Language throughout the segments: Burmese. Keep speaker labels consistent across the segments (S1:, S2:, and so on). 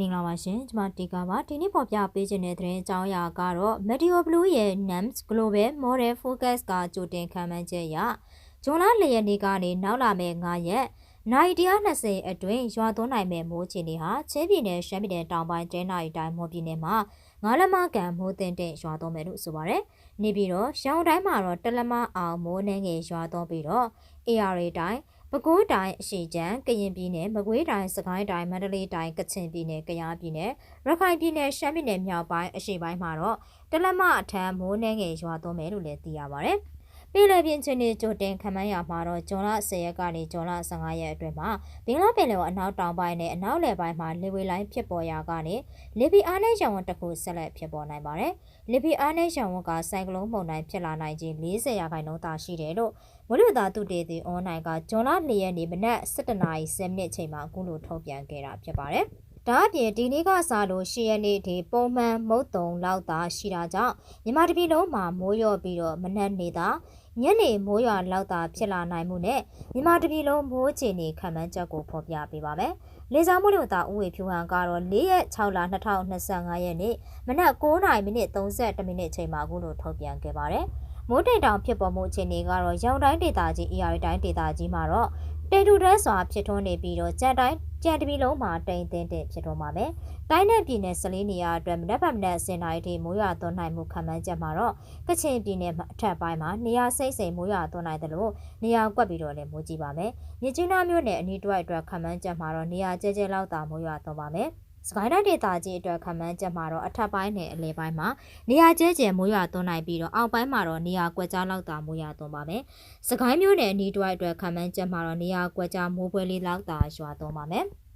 S1: မင်္ဂလာပါရှင်ကျွန်မတီကာပါဒီနေ့ပေါ်ပြပေးခြင်းတဲ့သတင်းအကြောင်းအရာကတော့ Medio Blue ရဲ့ NAMS Global Model Focus ကကြိုတင်ခံမှန်းချက်အရဇွန်လ၄ရက်နေ့ကနေနောက်လာမယ့်9ရက်နိုင်120အတွင်းရွာသွန်းနိုင်မဲ့မိုးချီနေဟာချင်းပြည်နယ်ရှမ်းပြည်နယ်တောင်ပိုင်းကျဲနိုင်တိုင်းမော်ပြည်နယ်မှာငါးလက်မကန်မိုးတင်တဲ့ရွာသွန်းမယ်လို့ဆိုပါရယ်။နေပြီးတော့ရှောင်းတိုင်းမှာတော့တလက်မအောင်မိုးနှင်းငယ်ရွာသွန်းပြီးတော့ AR တိုင်း ပဲခူးတိုင်းအရှိချမ်းကရင်ပြည်နယ်မကွေးတိုင်းစကိုင်းတိုင်းမန္တလေးတိုင်းကချင်ပြည်နယ်ကယားပြည်နယ်ရခိုင်ပြည်နယ်ရှမ်းပြည်နယ်မြောက်ပိုင်းအရှိပိုင်းမှာတော့တလက်မအထမ်းမိုးနှဲငယ်ရွာသွန်းမယ်လို့လည်းသိရပါဗျ။ ပြည်လည်ပြင်ချင်းနေကြိုတင်ခမန်းရမှာတော့ဂျွန်လ10ရက်ကနေဂျွန်လ15ရက်အတွင်းမှာဘင်္ဂလားပင်လယ်အနောက်တောင်ပိုင်းနဲ့အနောက်လယ်ပိုင်းမှာလေဝေလိုင်းဖြစ်ပေါ်ရာကနေလေပီအားနဲ့ရောင်ဝန်းတစ်ခုဆက်လက်ဖြစ်ပေါ်နိုင်ပါတယ်။လေပီအားနဲ့ရောင်ဝန်းကဆိုင်ကလုန်းပုံတိုင်းဖြစ်လာနိုင်ခြင်း40ရာခိုင်နှုန်းသာရှိတယ်လို့ဝလူသားသူတေသည်အွန်လိုင်းကဂျွန်လ4ရက်နေ့မနက်7:10မိနစ်အချိန်မှာအခုလိုထုတ်ပြန်ခဲ့တာဖြစ်ပါတယ်။ ဒါအပြင်ဒီနေ့ကစလို့ရှရက်နေ့ဒီပုံမှန်မုတ်တုံလောက်သာရှိတာကြောင့်မြန်မာတပြည်လုံးမှာမိုးရော့ပြီးတော့မနက်နေသာညနေမိုးရွာလောက်သာဖြစ်လာနိုင်မှုနဲ့မြန်မာတပြည်လုံးမိုးချေနေခံမှန်းချက်ကိုဖော်ပြပေးပါမယ်။လေဆောင်မှုလို့သာဥဝေဖြူဟန်ကတော့၄ရက်6လ2025ရက်နေ့မနက်9:30မိနစ်32မိနစ်အချိန်မှာအခုလိုထုတ်ပြန်ခဲ့ပါတယ်။မိုးတိမ်တောင်ဖြစ်ပေါ်မှုအခြေအနေကတော့ရောင်တိုင်းဒေသကြီး AR တိုင်းဒေသကြီးမှာတော့ တိမ်ထူတဲစွာဖြစ်ထွန်းနေပြီးတော့ကြက်တိုင်းကြံတပီလုံးမှာတိမ်တင်းတဲ့ဖြစ်တော့မှာပဲတိုင်းနဲ့ပြည်နယ်14နေရာအတွက်မနက်ဖြန်မနက်စင်တိုင်းထိမိုးရွာသွန်းနိုင်မှုခံမှန်းချက်မှာတော့ကချင်ပြည်နယ်အထက်ပိုင်းမှာနေရာစိတ်စိမ်မိုးရွာသွန်းနိုင်တယ်လို့နေရာကွက်ပြီးတော့လည်းမိုးကြီးပါမယ်မြစ်ကြီးနားမြို့နယ်အနီးတစ်ဝိုက်အတွက်ခံမှန်းချက်မှာတော့နေရာကျဲကျဲလောက်သာမိုးရွာသွန်းပါမယ် စကိုင်းတိုင်းဒေသကြီးအတွက်ခမန်းချက်မှာတော့အထက်ပိုင်းနဲ့အလယ်ပိုင်းမှာနေရာကျဲကျဲမိုးရွာသွန်းနိုင်ပြီးတော့အောက်ပိုင်းမှာတော့နေရာကွက်ကြားလောက်သာမိုးရွာသွန်းပါမယ်။စကိုင်းမြို့နယ်အနီးတစ်ဝိုက်အတွက်ခမန်းချက်မှာတော့နေရာကွက်ကြားမိုးပွဲလေးလောက်သာရွာသွန်းပါမယ်။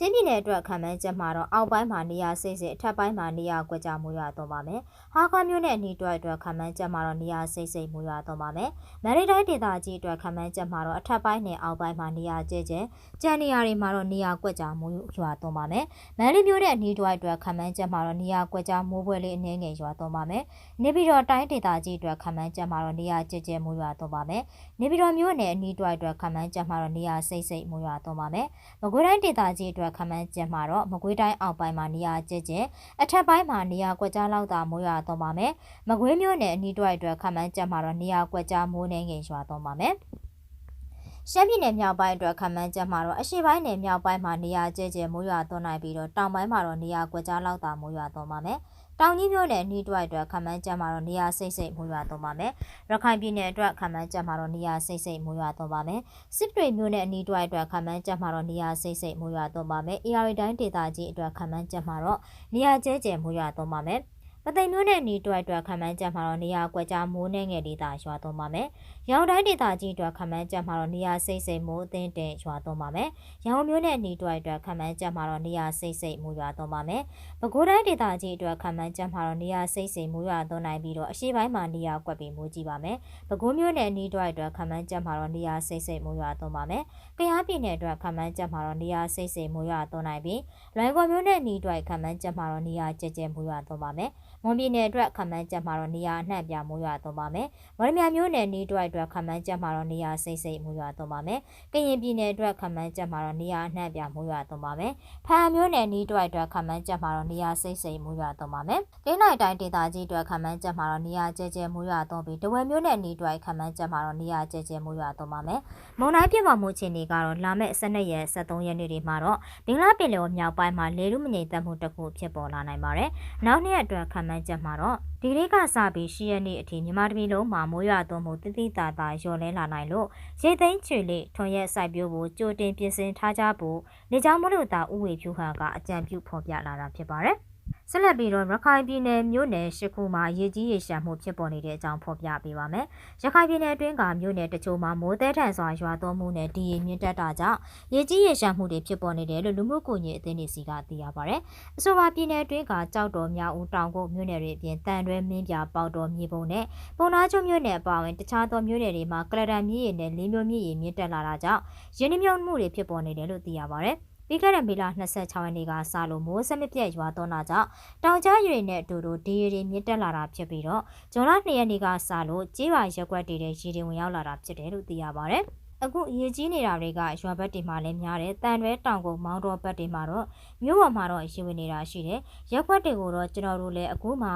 S1: ချင်းပြည်နယ်အတွက်ခံမှန်းချက်မှာတော့အောက်ပိုင်းမှာနေရာစိတ်စိတ်အထက်ပိုင်းမှာနေရာကွက်ကြားမူရွာသွန်းပါမယ်။ဟာခွန်မြို့နယ်အနီးအတွက်အတွက်ခံမှန်းချက်မှာတော့နေရာစိတ်စိတ်မူရွာသွန်းပါမယ်။မန္တလေးတိုင်းဒေသကြီးအတွက်ခံမှန်းချက်မှာတော့အထက်ပိုင်းနဲ့အောက်ပိုင်းမှာနေရာကျဲကျဲကြံနေရာတွေမှာတော့နေရာကွက်ကြားမူရွာသွန်းပါမယ်။မန္တလေးမြို့နယ်အနီးအတွက်အတွက်ခံမှန်းချက်မှာတော့နေရာကွက်ကြားမိုးပွဲလေးအနှဲငယ်ရွာသွန်းပါမယ်။နေပြည်တော်တိုင်းဒေသကြီးအတွက်ခံမှန်းချက်မှာတော့နေရာကျဲကျဲမူရွာသွန်းပါမယ်။နေပြည်တော်မြို့နယ်အနီးအတွက်အတွက်ခံမှန်းချက်မှာတော့နေရာစိတ်စိတ်မူရွာသွန်းပါမယ်။မကွေးတိုင်းဒေသကြီးအတွက်ခံမှန်းချက်မှာတော့မကွေးတိုင်းအောက်ပိုင်းမှာနေရာကျကျအထက်ပိုင်းမှာနေရာကွက်ကြားလောက်သာမိုးရွာသွန်းပါမယ်။မကွေးမြို့နယ်အနီးတစ်ဝိုက်အတွက်ခန့်မှန်းချက်မှာတော့နေရာကွက်ကြားမိုးနှင်းငယ်ရွာသွန်းပါမယ်။ရှမ်းပြည်နယ်မြောက်ပိုင်းအတွက်ခန့်မှန်းချက်မှာတော့အရှေ့ပိုင်းနယ်မြောက်ပိုင်းမှာနေရာကျကျမိုးရွာသွန်းနိုင်ပြီးတော့တောင်ပိုင်းမှာတော့နေရာကွက်ကြားလောက်သာမိုးရွာသွန်းပါမယ်။ တောင်ကြီးမြို့နယ်နီးတွိုက်အတွက်ခမန်းကျမ်းမှာတော့နေရာစိတ်စိတ်မွေးရွာသွန်းပါမယ်။ရခိုင်ပြည်နယ်အတွက်ခမန်းကျမ်းမှာတော့နေရာစိတ်စိတ်မွေးရွာသွန်းပါမယ်။စစ်တွေမြို့နယ်အနီးတွိုက်အတွက်ခမန်းကျမ်းမှာတော့နေရာစိတ်စိတ်မွေးရွာသွန်းပါမယ်။ AR တိုင်းဒေသကြီးအတွက်ခမန်းကျမ်းမှာတော့နေရာကျဲကျဲမွေးရွာသွန်းပါမယ်။ ပသိမ်မျိုးနဲ့နီတွက်အတွက်ခမန်းချက်မှာတော့နေရာကွက်ကြားမိုးနှဲငယ်ဒေသရွာသွန်းပါမယ်။ရောင်တိုင်းဒေသကြီးအတွက်ခမန်းချက်မှာတော့နေရာစိတ်စိတ်မိုးအသင်းတင်ရွာသွန်းပါမယ်။ရောင်မျိုးနဲ့နီတွက်အတွက်ခမန်းချက်မှာတော့နေရာစိတ်စိတ်မိုးရွာသွန်းပါမယ်။ပဲခူးတိုင်းဒေသကြီးအတွက်ခမန်းချက်မှာတော့နေရာစိတ်စိတ်မိုးရွာသွန်းနိုင်ပြီးတော့အရှိပိုင်းမှာနေရာကွက်ပြီးမိုးကြီးပါမယ်။ပဲခူးမျိုးနဲ့နီတွက်အတွက်ခမန်းချက်မှာတော့နေရာစိတ်စိတ်မိုးရွာသွန်းပါမယ်။ကယားပြည်နယ်အတွက်ခမန်းချက်မှာတော့နေရာစိတ်စိတ်မိုးရွာသွန်းနိုင်ပြီးလွိုင်ကော်မျိုးနဲ့နီတွက်ခမန်းချက်မှာတော့နေရာကျကျမိုးရွာသွန်းပါမယ်။မွန်ပြည်နယ်အတွက်ခမန်းချက်မှာတော့နေရာအနှံ့ပြမိုးရွာသွန်းပါမယ်။မော်ရမြမျိုးနယ်နီးတွက်အတွက်ခမန်းချက်မှာတော့နေရာစိတ်စိတ်မိုးရွာသွန်းပါမယ်။ကရင်ပြည်နယ်အတွက်ခမန်းချက်မှာတော့နေရာအနှံ့ပြမိုးရွာသွန်းပါမယ်။ဖာမျိုးနယ်နီးတွက်အတွက်ခမန်းချက်မှာတော့နေရာစိတ်စိတ်မိုးရွာသွန်းပါမယ်။ဒိနိုင်တိုင်းဒေသကြီးအတွက်ခမန်းချက်မှာတော့နေရာကျဲကျဲမိုးရွာသွန်းပြီးတဝဲမျိုးနယ်နီးတွက်ခမန်းချက်မှာတော့နေရာကျဲကျဲမိုးရွာသွန်းပါမယ်။မုံတိုင်းပြပမှုချင်းတွေကတော့လာမယ့်12ရက်73ရက်နေ့တွေမှာတော့ဘင်္ဂလားပင်လယ်မြောက်ပိုင်းမှာလေလူမငြိမ်သက်မှုတစ်ခုဖြစ်ပေါ်လာနိုင်ပါတယ်။နောက်နှစ်အတွက်ခမန်းချက်မှာတော့ဒီလေးကစပြီးရှီရက်နေ့အထိမြန်မာတပြည်လုံးမှာမိုးရွာသွန်းမှုတိတိတသာလျော်လဲလာနိုင်လို့ရေသိမ်းချွေလေးထွန်ရက်စိုက်ပျိုးဖို့ကြိုတင်ပြင်ဆင်ထားကြဖို့လေကြောင်းမလို့တာဥဝေဖြူဟန်ကအကြံပြုဖော်ပြလာတာဖြစ်ပါတယ်။ ဆက်လက်ပြီးတော့ရခိုင်ပြည်နယ်မြို့နယ်ရှစ်ခုမှာရေကြီးရေရှမ်းမှုဖြစ်ပေါ်နေတဲ့အကြောင်းဖော်ပြပေးပါမယ်။ရခိုင်ပြည်နယ်အတွင်းကမြို့နယ်တချို့မှာမိုးသည်ထန်စွာရွာသွန်းမှုနဲ့ဒီရေမြင့်တက်တာကြောင့်ရေကြီးရေရှမ်းမှုတွေဖြစ်ပေါ်နေတယ်လို့လူမှုကွန်ရက်အသင်းတွေစီကသိရပါဗျ။အဆိုပါပြည်နယ်အတွင်းကကြောက်တော်မြောက်ဦးတောင်ကုတ်မြို့နယ်တွေအပြင်တန်တွဲမင်းပြပေါတော်မြေပုံနဲ့ပုံနာကျွမြို့နယ်အပါအဝင်တခြားသောမြို့နယ်တွေမှာကလဒန်မြစ်ရည်နဲ့လေးမျိုးမြစ်ရည်မြင့်တက်လာတာကြောင့်ရင်းနှီးမြှုပ်မှုတွေဖြစ်ပေါ်နေတယ်လို့သိရပါဗျ။ ပြီးခဲ့တဲ့မေလ26ရက်နေ့ကစလို့မိုးစမပြတ်ရွာသွန်းတာကြောင့်တောင်ကြားရွေနဲ့အတူတူဒီရီတွေမြင့်တက်လာတာဖြစ်ပြီးတော့ဂျွန်လ2ရက်နေ့ကစလို့ကြေးရွာရက်ွက်တည်တဲ့ရေတွေဝင်ရောက်လာတာဖြစ်တယ်လို့သိရပါဗျ။အခုအရေးကြီးနေတာတွေကရွာဘက်တွေမှာလည်းများတယ်။တန်ရွဲတောင်ကုန်းမောင်းတော်ဘက်တွေမှာတော့မြို့ပေါ်မှာတော့ရေဝင်နေတာရှိတယ်။ရက်ခွက်တွေကိုတော့ကျွန်တော်တို့လည်းအခုမှ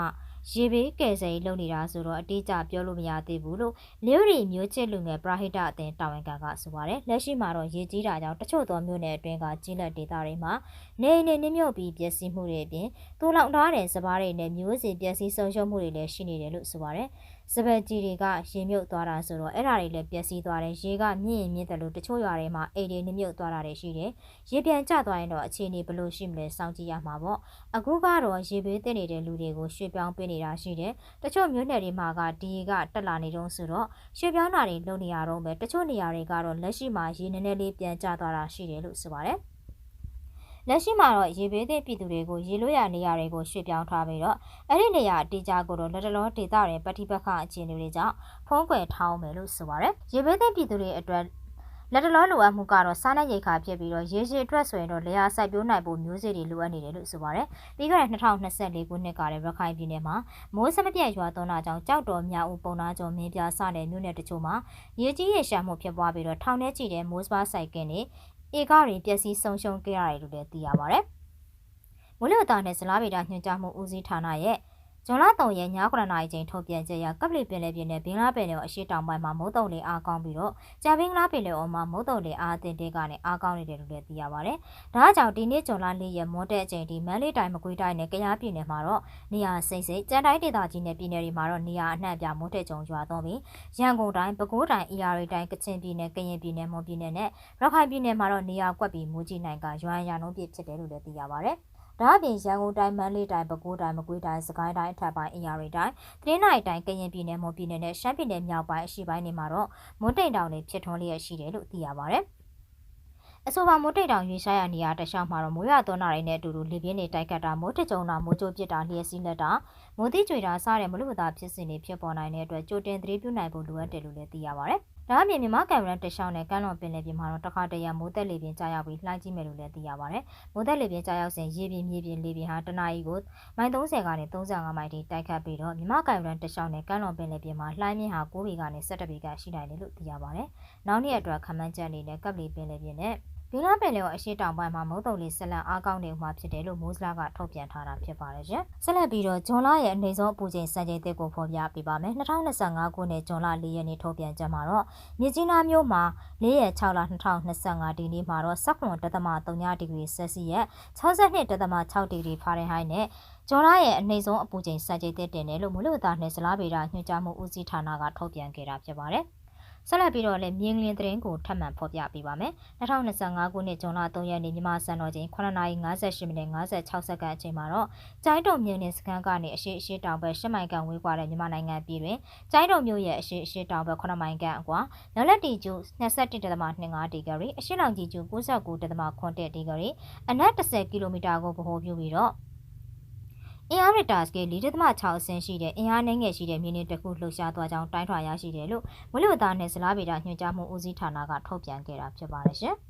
S1: ရေဘေးကယ်ဆယ်ရေးလုပ်နေတာဆိုတော့အတိအကျပြောလို့မရသေးဘူးလို့လျို့ရီမျိုးချစ်လူငယ်ပရာဟိတအသင်းတာဝန်ခံကဆိုပါတယ်။လက်ရှိမှာတော့ရေကြီးတာကြောင့်တချို့သောမြို့နယ်အတွင်းကကြီးလက်ဒေသတွေမှာနေအိမ်တွေနစ်မြုပ်ပြီးပျက်စီးမှုတွေအပြင်တူလောင်ထားတဲ့စပားတွေနဲ့မျိုးစေ့ပျက်စီးဆုံးရှုံးမှုတွေလည်းရှိနေတယ်လို့ဆိုပါတယ်။ စပယ်ကြီးတွေကရေမြုပ်သွားတာဆိုတော့အဲ့ဒါတွေလည်းပျက်စီးသွားတယ်။ရေကမြင့်ရင်မြင့်တယ်လို့တချို့ရွာတွေမှာအိမ်တွေနစ်မြုပ်သွားတာတွေရှိတယ်။ရေပြန်ကျသွားရင်တော့အခြေအနေဘယ်လိုရှိမလဲစောင့်ကြည့်ရမှာပေါ့။အခုကတော့ရေဘေးသင့်နေတဲ့လူတွေကိုရွှေ့ပြောင်းပေးနေတာရှိတယ်။တချို့မြို့နယ်တွေမှာကဒီကတက်လာနေတုန်းဆိုတော့ရွှေ့ပြောင်းတာတွေလုပ်နေရတော့ပဲတချို့နေရာတွေကတော့လက်ရှိမှာရေနည်းနည်းလေးပြန်ကျသွားတာရှိတယ်လို့ဆိုပါတယ်။ လက်ရှိမှာတော့ရေဘေးသင့်ပြည်သူတွေကိုရေလွှရနေရာတွေကိုရွှေ့ပြောင်းထားပြီးတော့အဲ့ဒီနေရာအတေးကြကိုတော့လက်တလောဒေသတွေပဋိပက္ခအခြေအနေတွေကြောင့်ဖုံးကွယ်ထားအောင်မယ်လို့ဆိုပါတယ်။ရေဘေးသင့်ပြည်သူတွေအတွက်လက်တလောလိုအပ်မှုကတော့စားနပ်ရိက္ခာဖြစ်ပြီးတော့ရေရှည်အတွက်ဆိုရင်တော့လေယာစိုက်ပျိုးနိုင်ဖို့မျိုးစေ့တွေလိုအပ်နေတယ်လို့ဆိုပါတယ်။ပြီးခဲ့တဲ့2024ခုနှစ်ကလည်းရခိုင်ပြည်နယ်မှာမိုးစမပြတ်ရွာသွန်းတာကြောင့်ကြောက်တော်မြောက်ဦးပုံနာကျော်မင်းပြစတဲ့မြို့နယ်တချို့မှာရေကြီးရေရှာမှုဖြစ်ပွားပြီးတော့ထောင်ထဲကြည့်တဲ့မိုးစပါးစိုက်ကင်တွေ ဧကတွေပျက်စီးဆုံးရှုံးခဲ့ရတယ်လို့လည်းသိရပါတယ်။မိုးလေဝသနဲ့ဇလားဗေဒညွှန်ကြားမှုဦးစီးဌာနရဲ့ ဇွန်လ3ရက်ည9:00နာရီချိန်ထုတ်ပြန်ချက်အရကပလီပင်လယ်ပြင်နဲ့ဘင်္ဂလားပင်လယ်အရှေ့တောင်ပိုင်းမှာမုတ်တုံလေအားကောင်းပြီးတော့ကြာဘင်္ဂလားပင်လယ်အော်မှာမုတ်တုံလေအားအသင့်တဲကနေအားကောင်းနေတယ်လို့လည်းသိရပါတယ်။ဒါကြောင့်ဒီနေ့ဇွန်လ4ရက်မွန်းတဲ့အချိန်ဒီမန္တလေးတိုင်းမကွေးတိုင်းနဲ့ကယားပြည်နယ်မှာတော့နေရာစိမ့်စိမ့်ကြံတိုင်းဒေသကြီးနဲ့ပြည်နယ်တွေမှာတော့နေရာအနှံ့ပြမုတ်တဲ့ကြုံရွာသွန်းပြီးရန်ကုန်တိုင်းပဲခူးတိုင်းအရာရီတိုင်းကချင်ပြည်နယ်ကရင်ပြည်နယ်မွန်ပြည်နယ်နဲ့ရခိုင်ပြည်နယ်မှာတော့နေရာကွက်ပြီးမူကြီးနိုင်ကရွာရန်လုံးပြည့်ဖြစ်တယ်လို့လည်းသိရပါတယ်။ ဒါအပြင်ရန်ကုန်တိုင်းမန္တလေးတိုင်းပဲခူးတိုင်းမကွေးတိုင်းစကိုင်းတိုင်းအထက်ပိုင်းအရာတွေတိုင်းတနင်္လာရီတိုင်းကရင်ပြည်နယ်မွန်ပြည်နယ်နဲ့ရှမ်းပြည်နယ်မြောက်ပိုင်းအရှေ့ပိုင်းတွေမှာတော့မွန်းတိမ်တောင်တွေဖြစ်ထွန်းလျက်ရှိတယ်လို့သိရပါတယ်အဆိုပါမိုးတိတ်တောင်ရွေရှားရနေရတခြားမှာတော့မိုးရသွန်းတာတွေနဲ့အတူတူလေပြင်းတွေတိုက်ခတ်တာမိုးထကြုံတာမိုးကြိုးပစ်တာလျှက်စီးလက်တာမိုးတိကျွေတာစတဲ့မလူမသားဖြစ်စဉ်တွေဖြစ်ပေါ်နိုင်တဲ့အတွက်ကြိုတင်သတိပြုနိုင်ဖို့လိုအပ်တယ်လို့လည်းသိရပါတယ်။ဒါအပြင်မြန်မာကံရန်တရှောင်းနဲ့ကမ်းလွန်ပင်လယ်ပြင်မှာတော့တစ်ခါတရံမိုးသက်လေပြင်းကြာရောက်ပြီးလှိုင်းကြီးမယ်လို့လည်းသိရပါတယ်။မိုးသက်လေပြင်းကြာရောက်စဉ်ရေပြင်မြေပြင်လေပြင်ဟာတနအီကိုမိုင်30ကနေ35မိုင်ထိတိုက်ခတ်ပြီးတော့မြန်မာကံရန်တရှောင်းနဲ့ကမ်းလွန်ပင်လယ်ပြင်မှာလှိုင်းမြင့်ဟာ9ပေကနေ17ပေကရှိနိုင်တယ်လို့သိရပါတယ်။နောက်နေ့အတွက်ခမန်းချက်အနေနဲ့ကပ်လီပင်လယ်ပြင်နဲ့ ဘင်းလာပင်လယ်ကိုအရှိတောင်ပိုင်းမှာမုတ်တုံလေးဆက်လက်အားကောင်းနေမှာဖြစ်တယ်လို့မိုးစလာကထုတ်ပြန်ထားတာဖြစ်ပါတယ်ရှင်။ဆက်လက်ပြီးတော့ဂျွန်လရဲ့အနေဆုံးအပူချိန်စံချိန်သစ်ကိုဖော်ပြပေးပါမယ်။2025ခုနှစ်ဂျွန်လ4ရက်နေ့ထုတ်ပြန်ချက်မှာတော့မြစ်ကြီးနားမြို့မှာ4ရက်6လ2025ဒီနေ့မှာတော့19.3ဒီဂရီဆယ်စီယပ်62.6ဒီဂရီဖာရင်ဟိုက်နဲ့ဂျွန်လရဲ့အနေဆုံးအပူချိန်စံချိန်သစ်တင်တယ်လို့မိုးလေဝသနှင့်ဇလားဗေဒညွှန်ကြားမှုဦးစီးဌာနကထုတ်ပြန်ခဲ့တာဖြစ်ပါတယ်။ ဆက်လက်ပြီးတော့လည်းမြင်းကလင်းသတင်းကိုထပ်မံဖော်ပြပေးပါမယ်။2025ခုနှစ်ဇွန်လ3ရက်နေ့မြန်မာစံတော်ချိန်9:58မိနစ်56စက္ကန့်အချိန်မှာတော့ကျိုင်းတုံမြင်းနဲ့စကန်ကနေအရှိအရှိတောင်ဘက်10မိုင်ခန့်ဝေးကွာတဲ့မြန်မာနိုင်ငံပြည်တွင်ကျိုင်းတုံမြို့ရဲ့အရှိအရှိတောင်ဘက်9မိုင်ခန့်အကွာလက်လက်တီကျူ21.25ဒီဂရီအရှိလောင်ကြီးကျူ99.8ဒီဂရီအနက်10ကီလိုမီတာကိုဗဟိုပြုပြီးတော့ အင်အားရတာစကေ4.6အဆင့်ရှိတဲ့အင်အားနှိမ့်ငယ်ရှိတဲ့မြင်းတစ်ခုလှုပ်ရှားသွားကြောင်းတိုင်းထွာရရှိတယ်လို့ဝိလုဝသားနဲ့ဇလားဗေဒညွှန်ကြားမှုဦးစီးဌာနကထုတ်ပြန်ခဲ့တာဖြစ်ပါတယ်ရှင်။